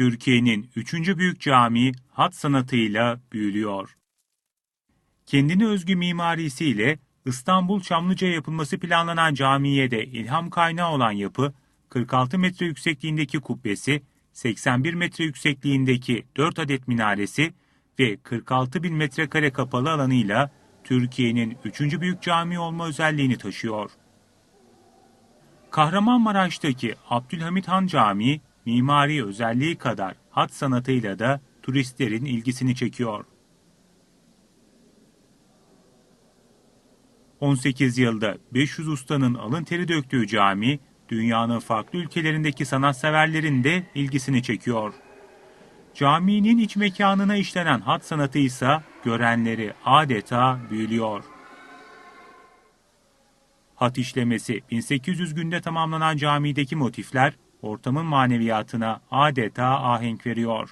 Türkiye'nin üçüncü büyük camii hat sanatıyla büyülüyor. Kendine özgü mimarisiyle İstanbul Çamlıca yapılması planlanan camiye de ilham kaynağı olan yapı, 46 metre yüksekliğindeki kubbesi, 81 metre yüksekliğindeki 4 adet minaresi ve 46 bin metrekare kapalı alanıyla Türkiye'nin üçüncü büyük cami olma özelliğini taşıyor. Kahramanmaraş'taki Abdülhamit Han Camii, mimari özelliği kadar hat sanatıyla da turistlerin ilgisini çekiyor. 18 yılda 500 ustanın alın teri döktüğü cami, dünyanın farklı ülkelerindeki sanatseverlerin de ilgisini çekiyor. Caminin iç mekanına işlenen hat sanatı ise görenleri adeta büyülüyor. Hat işlemesi 1800 günde tamamlanan camideki motifler ortamın maneviyatına adeta ahenk veriyor.